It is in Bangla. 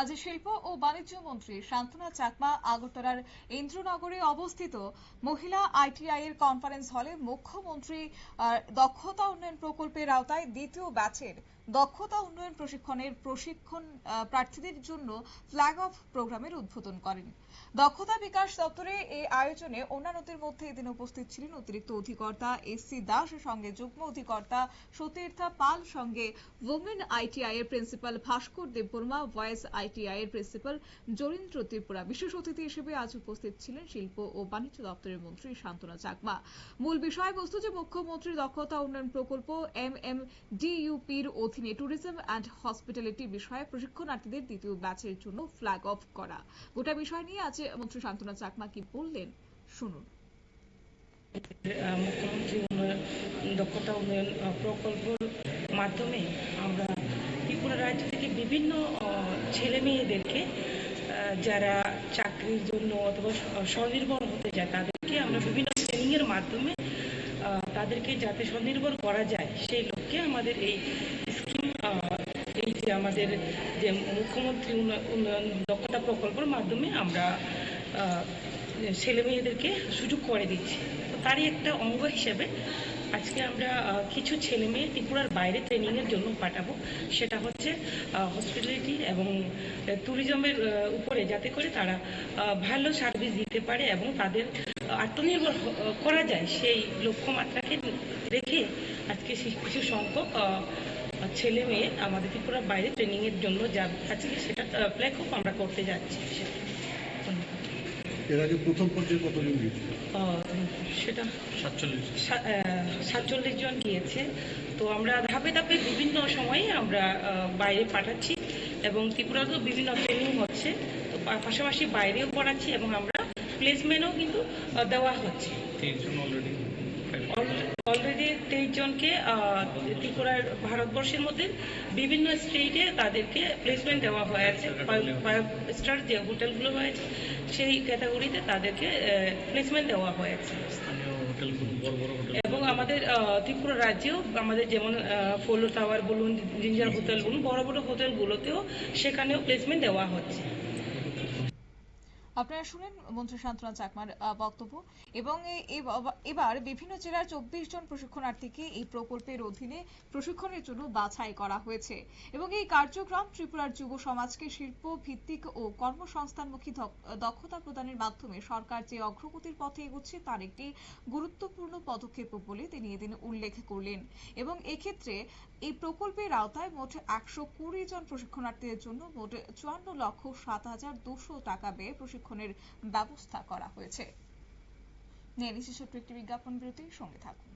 আজ শিল্প ও বাণিজ্য মন্ত্রী শান্তনা চাকমা আগরতলার ইন্দ্রনগরে অবস্থিত মহিলা আইটিআই এর কনফারেন্স হলে মুখ্যমন্ত্রী দক্ষতা উন্নয়ন প্রকল্পের আওতায় দ্বিতীয় ব্যাচের দক্ষতা উন্নয়ন প্রশিক্ষণের প্রশিক্ষণ প্রার্থীদের জন্য ফ্ল্যাগ অফ প্রোগ্রামের উদ্বোধন করেন। দক্ষতা বিকাশ দপ্তরে এই আয়োজনে অন্যান্যদের মধ্যে এদিন উপস্থিত ছিলেন অতিরিক্ত অধিকর্তা এস সি দাস সঙ্গে যুগ্ম অধিকর্তা সতীর্থা পাল, সঙ্গে ওমেন আইটিআই এর principal Bhaskar Debbarma boys ITI এর প্রিন্সিপাল জরীন্দ্র ত্রিপুরা। বিশেষ অতিথি হিসেবে আজ উপস্থিত ছিলেন শিল্প ও বাণিজ্য দপ্তরের মন্ত্রী শান্তনা চাকমা। মূল বিষয়বস্তু যে মুখ্যমন্ত্রী দক্ষতা উন্নয়ন প্রকল্প এম এম ডিইউপির অধীনে ট্যুরিজম অ্যান্ড হসপিটালিটি বিষয়ে প্রশিক্ষণার্থীদের দ্বিতীয় ব্যাচের জন্য ফ্ল্যাগ অফ করা। গোটা বিষয় নিয়ে আজ মন্ত্রী শান্তনা চাকমা কি বললেন, শুনুন। মুখ্যমন্ত্রী দক্ষতা উন্নয়ন প্রকল্পের মাধ্যমে আমরা ত্রিপুরা রাজ্য থেকে বিভিন্ন ছেলে মেয়েদেরকে যারা চাকরির জন্য অথবা স্বনির্ভর হতে যায় তাদেরকে আমরা বিভিন্ন ট্রেনিংয়ের মাধ্যমে তাদেরকে যাতে স্বনির্ভর করা যায়, সেই লক্ষ্যে আমাদের এই স্কিম এই যে আমাদের যে মুখ্যমন্ত্রী উন্নয়ন দক্ষতা প্রকল্পের মাধ্যমে আমরা ছেলে মেয়েদেরকে সুযোগ করে দিচ্ছি। তারই একটা অঙ্গ হিসেবে আজকে আমরা কিছু ছেলে মেয়ে ত্রিপুরার বাইরে ট্রেনিংয়ের জন্য পাঠাবো সেটা হচ্ছে হসপিটালিটি এবং ট্যুরিজমের উপরে যাতে করে তারা ভালো সার্ভিস দিতে পারে এবং তাদের আত্মনির্ভর করা যায় সেই লক্ষ্যমাত্রাকে রেখে আজকে কিছু সংখ্যক ছেলে মেয়ে আমাদের ত্রিপুরার বাইরে ট্রেনিংয়ের জন্য যা আজকে সেটা প্ল্যাক আমরা করতে যাচ্ছি। এর আগে প্রথম পর্যায়ে কতজন গিয়েছিল? সেটা সাতচল্লিশ সাতচল্লিশ জন গিয়েছে। তো আমরা ধাপে ধাপে বিভিন্ন সময়ে আমরা বাইরে পাঠাচ্ছি এবং ত্রিপুরাতেও বিভিন্ন ট্রেনিং হচ্ছে। তো পাশাপাশি বাইরেও পড়াচ্ছি এবং আমরা প্লেসমেন্টও কিন্তু দেওয়া হচ্ছে। অলরেডি অলরেডি তেইশ জনকে আহ, ত্রিপুরার ভারতবর্ষের মধ্যে বিভিন্ন স্টেটে তাদেরকে প্লেসমেন্ট দেওয়া হয়েছে। ফাইভ স্টার যে হোটেলগুলো রয়েছে সেই ক্যাটাগরিতে তাদেরকে প্লেসমেন্ট দেওয়া হয়েছে। এবং আমাদের ত্রিপুরা রাজ্যেও আমাদের যেমন ফোলো টাওয়ার বলুন জিঞ্জার হোটেল বলুন বড় বড় হোটেলগুলোতেও সেখানেও প্লেসমেন্ট দেওয়া হচ্ছে। আপনারা শুনেন মন্ত্রী শান্তনা চাকমার বক্তব্য। এবং এবার বিভিন্ন জেলার চব্বিশ জন প্রশিক্ষণার্থীকে এই প্রকল্পের অধীনে প্রশিক্ষণের জন্য বাছাই করা হয়েছে। এবং এই কার্যক্রম ত্রিপুরার যুব সমাজকে শিল্প, ভিত্তিক ও কর্মসংস্থানমুখী দক্ষতা প্রদানের মাধ্যমে সরকার যে অগ্রগতির পথে এগোচ্ছে তার একটি গুরুত্বপূর্ণ পদক্ষেপ বলে তিনি এদিন উল্লেখ করলেন। এবং এক্ষেত্রে এই প্রকল্পের আওতায় মোট একশো কুড়ি জন প্রশিক্ষণার্থীদের জন্য মোট চুয়ান্ন লক্ষ সাত হাজার দুশো টাকা ব্যয়ে প্রশিক্ষণের ব্যবস্থা করা হয়েছে। নিয়ে নিচ্ছি ছোট্ট একটি বিজ্ঞাপন বিরতির সঙ্গে থাকুন।